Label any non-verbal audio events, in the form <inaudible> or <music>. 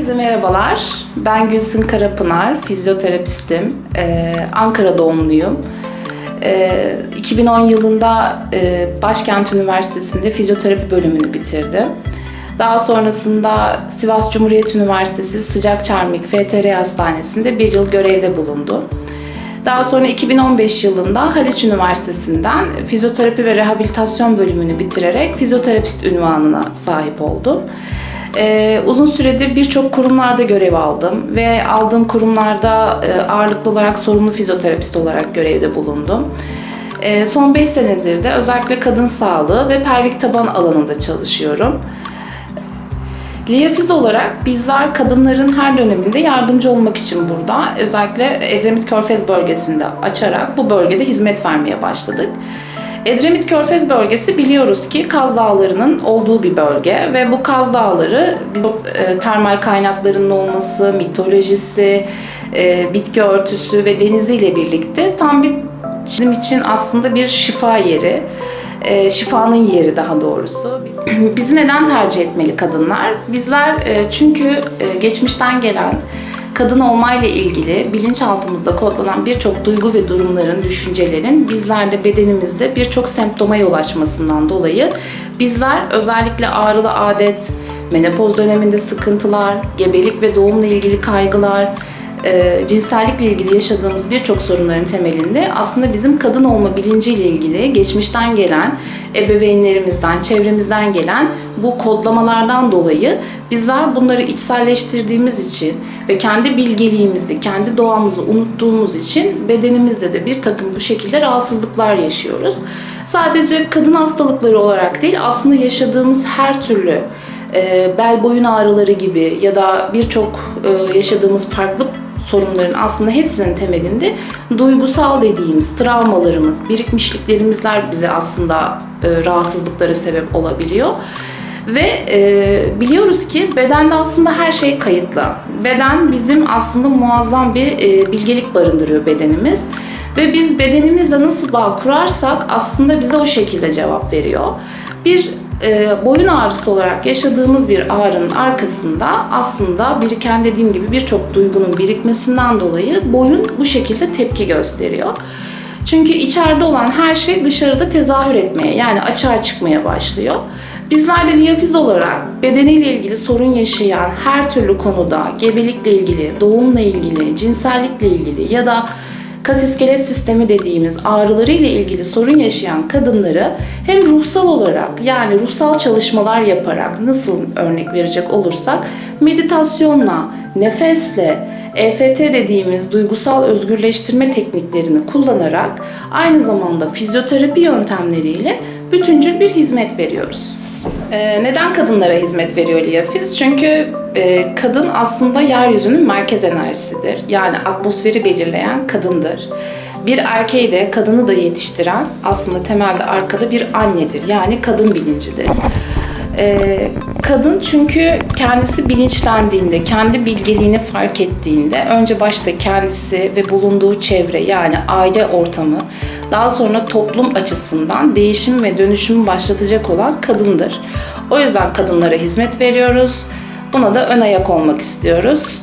Herkese merhabalar. Ben Gülsün Karapınar, fizyoterapistim. Ee, Ankara doğumluyum. Ee, 2010 yılında e, Başkent Üniversitesi'nde fizyoterapi bölümünü bitirdim. Daha sonrasında Sivas Cumhuriyet Üniversitesi Sıcak Çarmık FTR Hastanesi'nde bir yıl görevde bulundum. Daha sonra 2015 yılında Haliç Üniversitesi'nden fizyoterapi ve rehabilitasyon bölümünü bitirerek fizyoterapist ünvanına sahip oldum. Ee, uzun süredir birçok kurumlarda görev aldım ve aldığım kurumlarda e, ağırlıklı olarak sorumlu fizyoterapist olarak görevde bulundum. Ee, son 5 senedir de özellikle kadın sağlığı ve pelvik taban alanında çalışıyorum. Liyafiz olarak bizler kadınların her döneminde yardımcı olmak için burada özellikle Edremit Körfez bölgesinde açarak bu bölgede hizmet vermeye başladık. Edremit Körfez bölgesi biliyoruz ki Kaz Dağları'nın olduğu bir bölge ve bu Kaz Dağları e, termal kaynaklarının olması, mitolojisi, e, bitki örtüsü ve deniziyle birlikte tam bir bizim için aslında bir şifa yeri. E, şifanın yeri daha doğrusu. <clears throat> Bizi neden tercih etmeli kadınlar? Bizler e, çünkü e, geçmişten gelen kadın olmayla ilgili bilinçaltımızda kodlanan birçok duygu ve durumların, düşüncelerin bizlerde bedenimizde birçok semptoma yol açmasından dolayı bizler özellikle ağrılı adet, menopoz döneminde sıkıntılar, gebelik ve doğumla ilgili kaygılar, e, cinsellikle ilgili yaşadığımız birçok sorunların temelinde aslında bizim kadın olma bilinciyle ilgili geçmişten gelen, ebeveynlerimizden, çevremizden gelen bu kodlamalardan dolayı bizler bunları içselleştirdiğimiz için ve kendi bilgeliğimizi, kendi doğamızı unuttuğumuz için bedenimizde de bir takım bu şekilde rahatsızlıklar yaşıyoruz. Sadece kadın hastalıkları olarak değil aslında yaşadığımız her türlü e, bel boyun ağrıları gibi ya da birçok e, yaşadığımız farklı sorunların aslında hepsinin temelinde duygusal dediğimiz travmalarımız, birikmişliklerimizler bize aslında e, rahatsızlıklara sebep olabiliyor. Ve e, biliyoruz ki bedende aslında her şey kayıtlı. Beden bizim aslında muazzam bir e, bilgelik barındırıyor bedenimiz. Ve biz bedenimizle nasıl bağ kurarsak aslında bize o şekilde cevap veriyor. Bir e, boyun ağrısı olarak yaşadığımız bir ağrının arkasında aslında biriken dediğim gibi birçok duygunun birikmesinden dolayı boyun bu şekilde tepki gösteriyor. Çünkü içeride olan her şey dışarıda tezahür etmeye yani açığa çıkmaya başlıyor. Bizler de liyafiz olarak bedeniyle ilgili sorun yaşayan her türlü konuda gebelikle ilgili, doğumla ilgili, cinsellikle ilgili ya da kas iskelet sistemi dediğimiz ağrıları ile ilgili sorun yaşayan kadınları hem ruhsal olarak yani ruhsal çalışmalar yaparak nasıl örnek verecek olursak meditasyonla, nefesle, EFT dediğimiz duygusal özgürleştirme tekniklerini kullanarak aynı zamanda fizyoterapi yöntemleriyle bütüncül bir hizmet veriyoruz. Ee, neden kadınlara hizmet veriyor Liyafiz? Çünkü e, kadın aslında yeryüzünün merkez enerjisidir. Yani atmosferi belirleyen kadındır. Bir erkeği de kadını da yetiştiren aslında temelde arkada bir annedir. Yani kadın bilincidir. Ee, kadın çünkü kendisi bilinçlendiğinde, kendi bilgeliğini fark ettiğinde önce başta kendisi ve bulunduğu çevre yani aile ortamı daha sonra toplum açısından değişim ve dönüşümü başlatacak olan kadındır. O yüzden kadınlara hizmet veriyoruz. Buna da ön ayak olmak istiyoruz.